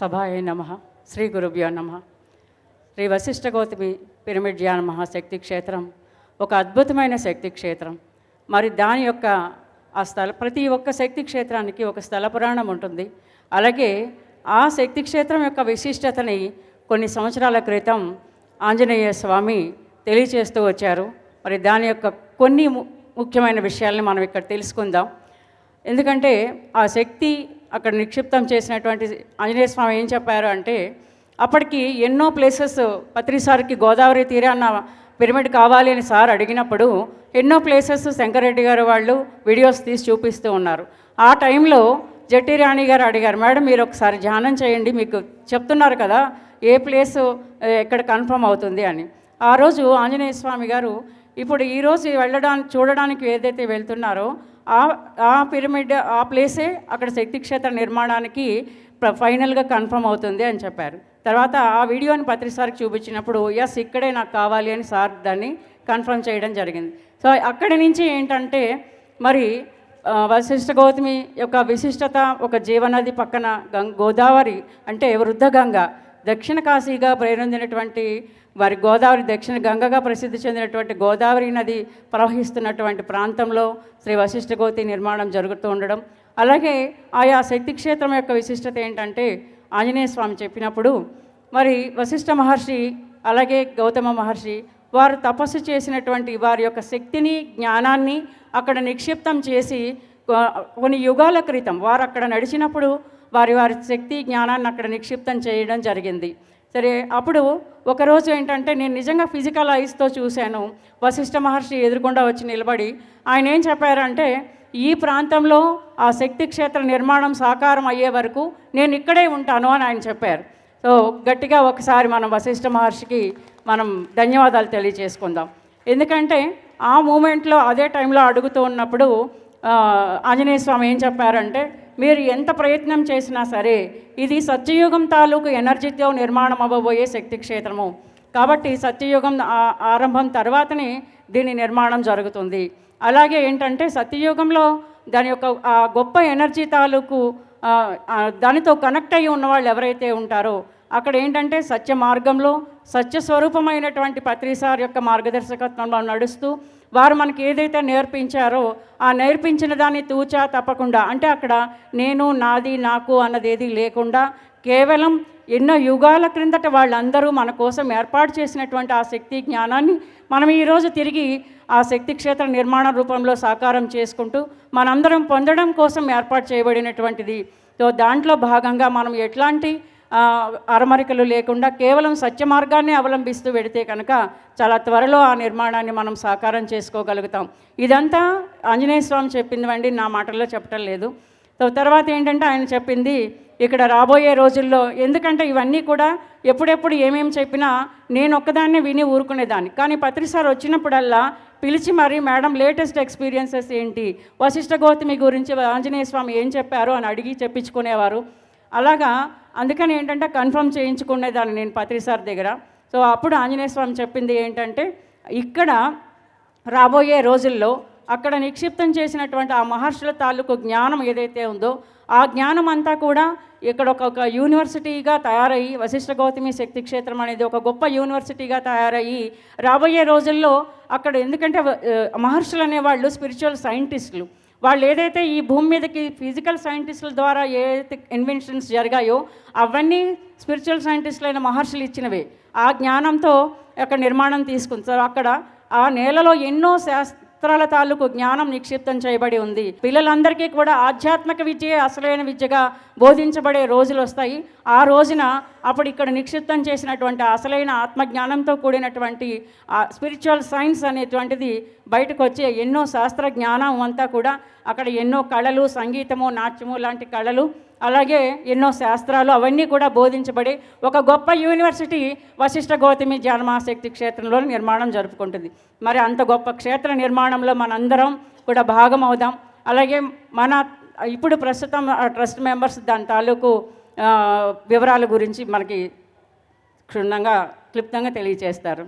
సభాయ నమ. శ్రీ గురుభ్యో నమ. శ్రీ వశిష్ఠ గౌతమి పిరమిడ్ ధ్యాన మహాశక్తి క్షేత్రం. ఒక అద్భుతమైన శక్తి క్షేత్రం. మరి దాని యొక్క ఆ స్థల ప్రతి ఒక్క శక్తి క్షేత్రానికి ఒక స్థల పురాణం ఉంటుంది. అలాగే ఆ శక్తి క్షేత్రం యొక్క విశిష్టతని కొన్ని సంవత్సరాల క్రితం ఆంజనేయ స్వామి తెలియచేస్తూ వచ్చారు. మరి దాని యొక్క కొన్ని ము- ముఖ్యమైన విషయాల్ని మనం ఇక్కడ తెలుసుకుందాం. ఎందుకంటే ఆ శక్తి అక్కడ నిక్షిప్తం చేసినటువంటి ఆంజనేయ స్వామి ఏం చెప్పారు అంటే అప్పటికి ఎన్నో ప్లేసెస్ పత్రిసార్కి గోదావరి తీరాన్న పిరమిడ్ కావాలి అని సార్ అడిగినప్పుడు ఎన్నో ప్లేసెస్ శంకరెడ్డి గారు వాళ్ళు వీడియోస్ తీసి చూపిస్తూ ఉన్నారు. ఆ టైంలో జట్టి రాణి గారు అడిగారు మేడం మీరు ఒకసారి ధ్యానం చేయండి మీకు చెప్తున్నారు కదా ఏ ప్లేస్ ఎక్కడ కన్ఫర్మ్ అవుతుంది అని. ఆ రోజు ఆంజనేయ స్వామి గారు ఇప్పుడు ఈరోజు వెళ్ళడానికి చూడడానికి ఏదైతే వెళ్తున్నారో ఆ ఆ పిరమిడ్ ఆ ప్లేసే అక్కడ శక్తి క్షేత్ర నిర్మాణానికి ఫైనల్గా కన్ఫర్మ్ అవుతుంది అని చెప్పారు. తర్వాత ఆ వీడియోని పత్రిసార్కి చూపించినప్పుడు ఎస్ ఇక్కడే నాకు కావాలి అని సార్ దాన్ని కన్ఫర్మ్ చేయడం జరిగింది. సో అక్కడి నుంచి ఏంటంటే మరి వశిష్ఠ గౌతమి యొక్క విశిష్టత ఒక జీవనది పక్కన గంగ గోదావరి అంటే వృద్ధ గంగ దక్షిణ కాశీగా ప్రేరొందినటువంటి వారి గోదావరి దక్షిణ గంగగా ప్రసిద్ధి చెందినటువంటి గోదావరి నది ప్రవహిస్తున్నటువంటి ప్రాంతంలో శ్రీ వశిష్ఠ గోతి నిర్మాణం జరుగుతూ ఉండడం. అలాగే ఆయా శక్తి క్షేత్రం యొక్క విశిష్టత ఏంటంటే ఆంజనేయ స్వామి చెప్పినప్పుడు మరి వశిష్ఠ మహర్షి అలాగే గౌతమ మహర్షి వారు తపస్సు చేసినటువంటి వారి యొక్క శక్తిని జ్ఞానాన్ని అక్కడ నిక్షిప్తం చేసి కొన్ని యుగాల క్రితం వారు అక్కడ నడిచినప్పుడు వారి వారి శక్తి జ్ఞానాన్ని అక్కడ నిక్షిప్తం చేయడం జరిగింది. సరే అప్పుడు ఒకరోజు ఏంటంటే నేను నిజంగా ఫిజికల్ ఐస్తో చూశాను. వశిష్ఠ మహర్షి ఎదురుకుండా వచ్చి నిలబడి ఆయన ఏం చెప్పారంటే ఈ ప్రాంతంలో ఆ శక్తి క్షేత్ర నిర్మాణం సాకారం అయ్యే వరకు నేను ఇక్కడే ఉంటాను అని ఆయన చెప్పారు. సో గట్టిగా ఒకసారి మనం వశిష్ఠ మహర్షికి మనం ధన్యవాదాలు తెలియజేసుకుందాం. ఎందుకంటే ఆ మూమెంట్లో అదే టైంలో అడుగుతూ ఉన్నప్పుడు ఆంజనేయ స్వామి ఏం చెప్పారంటే మీరు ఎంత ప్రయత్నం చేసినా సరే ఇది సత్యయుగం తాలూకు ఎనర్జీతో నిర్మాణం అవ్వబోయే శక్తి క్షేత్రము. కాబట్టి సత్యయుగం ఆరంభం తర్వాతనే దీని నిర్మాణం జరుగుతుంది. అలాగే ఏంటంటే సత్యయుగంలో దాని యొక్క ఆ గొప్ప ఎనర్జీ తాలూకు దానితో కనెక్ట్ అయ్యి ఉన్న వాళ్ళు ఎవరైతే ఉంటారో అక్కడ ఏంటంటే సత్య మార్గంలో సత్య స్వరూపమైనటువంటి పత్రిసార్ యొక్క మార్గదర్శకత్వంలో నడుస్తూ వారు మనకి ఏదైతే నేర్పించారో ఆ నేర్పించిన దాన్ని తూచా తప్పకుండా. అంటే అక్కడ నేను నాది నాకు అన్నది ఏది లేకుండా కేవలం ఎన్నో యుగాల క్రిందట వాళ్ళందరూ మన కోసం ఏర్పాటు చేసినటువంటి ఆ శక్తి జ్ఞానాన్ని మనం ఈరోజు తిరిగి ఆ శక్తి క్షేత్ర నిర్మాణ రూపంలో సాకారం చేసుకుంటూ మనందరం పొందడం కోసం ఏర్పాటు చేయబడినటువంటిది. సో దాంట్లో భాగంగా మనం ఎట్లాంటి అరమరికలు లేకుండా కేవలం సత్య మార్గాన్ని అవలంబిస్తూ వెడితే కనుక చాలా త్వరలో ఆ నిర్మాణాన్ని మనం సాకారం చేసుకోగలుగుతాం. ఇదంతా ఆంజనేయ స్వామి చెప్పింది నా మాటల్లో చెప్పటం లేదు. తర్వాత ఏంటంటే ఆయన చెప్పింది ఇక్కడ రాబోయే రోజుల్లో ఎందుకంటే ఇవన్నీ కూడా ఎప్పుడెప్పుడు ఏమేమి చెప్పినా నేను ఒక్కదాన్నే విని ఊరుకునేదాన్ని. కానీ పత్రిసార్ వచ్చినప్పుడల్లా పిలిచి మరి మేడం లేటెస్ట్ ఎక్స్పీరియన్సెస్ ఏంటి? వశిష్ఠ గౌతమి గురించి ఆంజనేయ స్వామి ఏం చెప్పారో అని అడిగి చెప్పించుకునేవారు. అలాగా అందుకని ఏంటంటే కన్ఫర్మ్ చేయించుకునేదాన్ని నేను పత్రిసార్ దగ్గర. సో అప్పుడు ఆంజనేయ స్వామి చెప్పింది ఏంటంటే ఇక్కడ రాబోయే రోజుల్లో అక్కడ నిక్షిప్తం చేసినటువంటి ఆ మహర్షుల తాలూకు జ్ఞానం ఏదైతే ఉందో ఆ జ్ఞానం అంతా కూడా ఇక్కడ ఒక యూనివర్సిటీగా తయారయ్యి వశిష్ఠ గౌతమి శక్తి క్షేత్రం అనేది ఒక గొప్ప యూనివర్సిటీగా తయారయ్యి రాబోయే రోజుల్లో అక్కడ ఎందుకంటే మహర్షులు అనేవాళ్ళు స్పిరిచువల్ సైంటిస్టులు. వాళ్ళు ఏదైతే ఈ భూమి మీదకి ఫిజికల్ సైంటిస్టుల ద్వారా ఏదైతే ఇన్వెన్షన్స్ జరిగాయో అవన్నీ స్పిరిచువల్ సైంటిస్టులైన మహర్షులు ఇచ్చినవే. ఆ జ్ఞానంతో అక్కడ నిర్మాణం తీసుకుంటారు అక్కడ ఆ నేలలో ఎన్నో శాస్త్ర శాస్త్రాల తాలూకు జ్ఞానం నిక్షిప్తం చేయబడి ఉంది. పిల్లలందరికీ కూడా ఆధ్యాత్మిక విద్యే అసలైన విద్యగా బోధించబడే రోజులు వస్తాయి. ఆ రోజున అప్పుడు ఇక్కడ నిక్షిప్తం చేసినటువంటి అసలైన ఆత్మజ్ఞానంతో కూడినటువంటి ఆ స్పిరిచువల్ సైన్స్ అనేటువంటిది బయటకు వచ్చే ఎన్నో శాస్త్ర జ్ఞానం అంతా కూడా అక్కడ ఎన్నో కళలు సంగీతము నాట్యము లాంటి కళలు అలాగే ఎన్నో శాస్త్రాలు అవన్నీ కూడా బోధించబడి ఒక గొప్ప యూనివర్సిటీ వశిష్ఠ గౌతమి జన్మాశక్తి క్షేత్రంలో నిర్మాణం జరుపుకుంటుంది. మరి అంత గొప్ప క్షేత్ర నిర్మాణంలో మనందరం కూడా భాగం అవుదాం అలాగే మన ఇప్పుడు ప్రస్తుతం ఆ ట్రస్ట్ మెంబర్స్ దాని తాలూకు వివరాల గురించి మనకి క్షుణ్ణంగా క్లుప్తంగా తెలియజేస్తారు